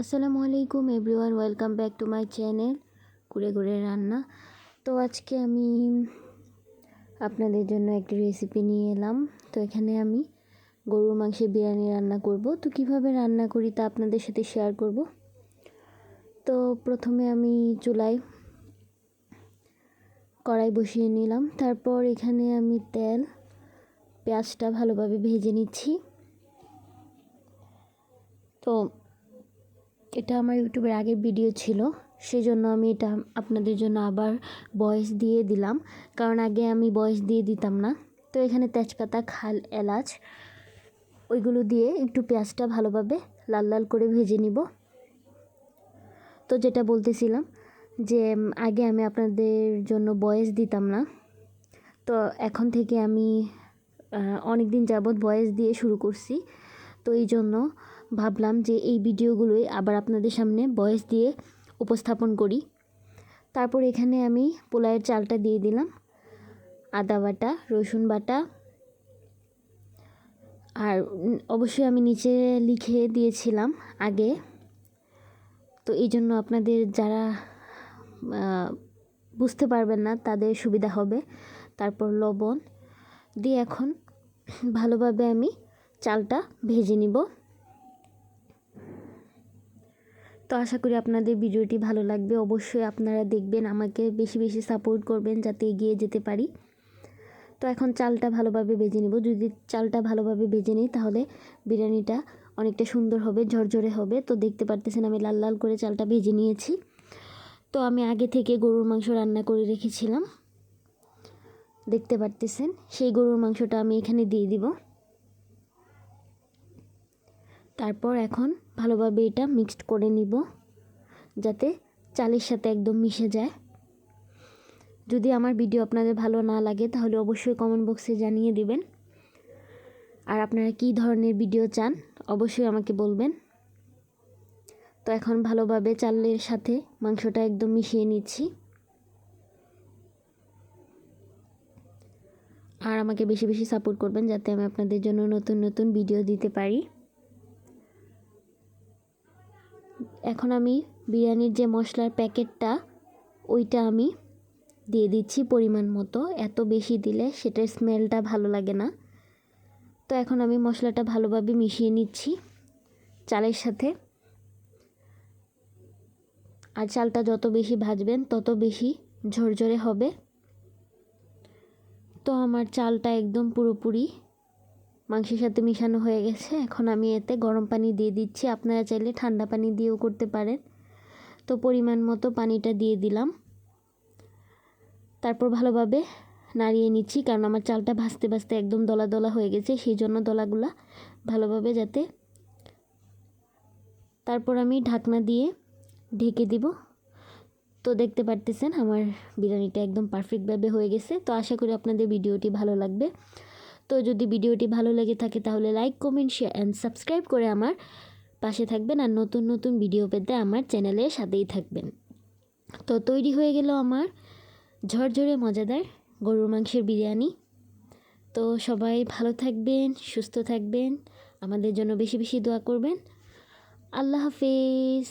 আসসালামু আলাইকুম everyone, welcome back to my channel ঘুরে ঘুরে রান্না। তো আজকে আমি আপনাদের জন্য একটি রেসিপি নিয়ে এলাম। তো এখানে আমি গরুর মাংসের বিরিয়ানি রান্না করব। তো কীভাবে রান্না করি তা আপনাদের সাথে শেয়ার করব। তো প্রথমে আমি চুলায় কড়াই বসিয়ে নিলাম। তারপর এখানে আমি তেল, পেঁয়াজটা ভালোভাবে ভেজে নিচ্ছি। তো এটা আমার ইউটিউবের আগের ভিডিও ছিল সেই জন্য আমি এটা আপনাদের জন্য আবার ভয়েস দিয়ে দিলাম। কারণ আগে আমি ভয়েস দিয়ে দিতাম না। তো এখানে তেজপাতা, খাল, এলাচ, ওইগুলো দিয়ে একটু পেঁয়াজটা ভালোভাবে লাল লাল করে ভেজে নিব। তো যেটা বলতেছিলাম যে আগে আমি আপনাদের জন্য বয়েস দিতাম না। তো এখন থেকে আমি অনেক দিন যাবৎ বয়েস দিয়ে শুরু করছি। তো এই জন্য ভাবলাম যে এই ভিডিওগুলোই আবার আপনাদের সামনে বয়েস দিয়ে উপস্থাপন করি। তারপর এখানে আমি পোলায়ের চালটা দিয়ে দিলাম। আদা বাটা, রসুন বাটা আর অবশ্যই আমি নিচে লিখে দিয়েছিলাম আগে। তো এই জন্য আপনাদের যারা বুঝতে পারবেন না তাদের সুবিধা হবে। তারপর লবণ দিয়ে এখন ভালোভাবে আমি চালটা ভেজে নিব। তো আশা করি আপনাদের ভিডিওটি ভালো লাগবে। অবশ্যই আপনারা দেখবেন, আমাকে বেশি বেশি সাপোর্ট করবেন যাতে এগিয়ে যেতে পারি। তো এখন চালটা ভালোভাবে বেজে নেব। যদি চালটা ভালোভাবে বেজে নিই, তাহলে বিরিয়ানিটা অনেকটা সুন্দর হবে, ঝরঝরে হবে। তো দেখতে পারতেছেন আমি লাল লাল করে চালটা ভেজে নিয়েছি। তো আমি আগে থেকে গরুর মাংস রান্না করে রেখেছিলাম। দেখতে পারতেছেন, সেই গরুর মাংসটা আমি এখানে দিয়ে দিব। তারপর এখন ভালোভাবে এটা মিক্সড করে নিব, যাতে চালের সাথে একদম মিশে যায়। যদি আমার ভিডিও আপনাদের ভালো না লাগে, তাহলে অবশ্যই কমেন্ট বক্সে জানিয়ে দিবেন। আর আপনারা কী ধরনের ভিডিও চান, অবশ্যই আমাকে বলবেন। তো এখন ভালোভাবে চালের সাথে মাংসটা একদম মিশিয়ে নিচ্ছি। আর আমাকে বেশি বেশি সাপোর্ট করবেন, যাতে আমি আপনাদের জন্য নতুন নতুন ভিডিও দিতে পারি। এখন আমি বিরিয়ানির যে মশলার প্যাকেটটা, ওইটা আমি দিয়ে দিচ্ছি পরিমাণ মতো। এত বেশি দিলে সেটার স্মেলটা ভালো লাগে না। তো এখন আমি মশলাটা ভালোভাবে মিশিয়ে নিচ্ছি চালের সাথে। আর চালটা যত বেশি ভাজবেন, তত বেশি ঝরঝরে হবে। তো আমার চালটা একদম পুরোপুরি মাংসের সাথে মিশানো হয়ে গেছে। এখন আমি এতে গরম পানি দিয়ে দিচ্ছি। আপনারা চাইলে ঠান্ডা পানি দিয়েও করতে পারেন। তো পরিমাণ মতো পানিটা দিয়ে দিলাম। তারপর ভালোভাবে নাড়িয়ে নিচ্ছি, কারণ আমার চালটা ভাজতে ভাজতে একদম দলা দলা হয়ে গেছে সেই জন্য দলাগুলা ভালোভাবে যাতে তারপর আমি ঢাকনা দিয়ে ঢেকে দিব। তো দেখতে পারতেছেন, আমার বিরিয়ানিটা একদম পারফেক্টভাবে হয়ে গেছে। তো আশা করি আপনাদের ভিডিওটি ভালো লাগবে। তো যদি ভিডিওটি ভালো লেগে থাকে তাহলে like, comment share and subscribe করে আমার পাশে থাকবেন আর নতুন নতুন ভিডিও পেতে আমার চ্যানেলের সাথেই থাকবেন। তো তৈরি হয়ে গেল আমার ঝরঝরে মজাদার গরুর মাংসের বিরিয়ানি। তো সবাই ভালো থাকবেন, সুস্থ থাকবেন, আমাদের জন্য বেশি বেশি দোয়া করবেন। আল্লাহ হাফিজ।